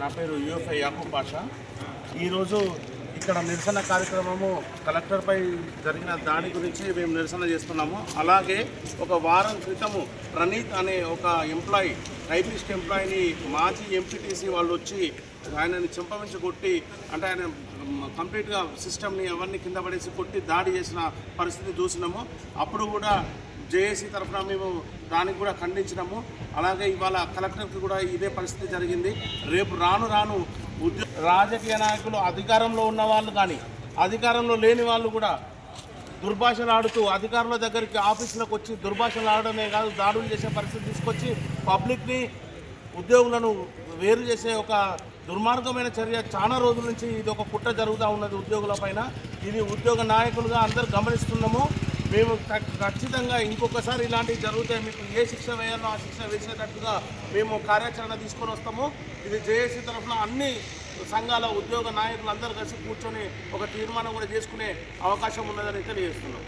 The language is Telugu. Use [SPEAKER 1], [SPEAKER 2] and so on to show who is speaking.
[SPEAKER 1] నా పేరు యూఎఫ్ఐ యాకూబ్ పాషా. ఈరోజు ఇక్కడ నిరసన కార్యక్రమము కలెక్టర్పై జరిగిన దాడి గురించి మేము నిరసన చేస్తున్నాము. అలాగే ఒక వారం క్రితము ప్రణీత్ అనే ఒక ఎంప్లాయీ టైపిస్ట్ ఎంప్లాయీని మాజీ ఎంపీటీసీ వాళ్ళు వచ్చి ఆయనని చెంపవించి కొట్టి అంటే ఆయన కంప్లీట్గా సిస్టమ్ని అవన్నీ కింద పడేసి కొట్టి దాడి చేసిన పరిస్థితి చూసినాము. అప్పుడు కూడా జేఏసీ తరఫున మేము దానికి కూడా ఖండించినాము. అలాగే ఇవాళ కలెక్టర్కి కూడా ఇదే పరిస్థితి జరిగింది. రేపు రాను రాను ఉద్యో రాజకీయ నాయకులు అధికారంలో ఉన్న వాళ్ళు కానీ అధికారంలో లేని వాళ్ళు కూడా దుర్భాషలు ఆడుతూ అధికారుల దగ్గరికి ఆఫీసులకు వచ్చి దుర్భాషలు ఆడడమే కాదు దాడులు చేసే పరిస్థితి తీసుకొచ్చి పబ్లిక్ని ఉద్యోగులను వేరు చేసే ఒక దుర్మార్గమైన చర్య చాలా రోజుల నుంచి ఇది ఒక కుట్ర జరుగుతూ ఉన్నది ఉద్యోగుల పైన. ఇది ఉద్యోగ నాయకులుగా అందరు గమనిస్తున్నాము. మేము ఖచ్చితంగా ఇంకొకసారి ఇలాంటివి జరిగితే మీకు ఏ శిక్ష వేయాలో ఆ శిక్ష వేసేటట్టుగా మేము కార్యాచరణ తీసుకొని వస్తాము. ఇది జేఏసీ తరఫున అన్ని సంఘాల ఉద్యోగ నాయకులు అందరూ కలిసి కూర్చొని ఒక తీర్మానం కూడా చేసుకునే అవకాశం ఉన్నదని తెలియజేస్తున్నాం.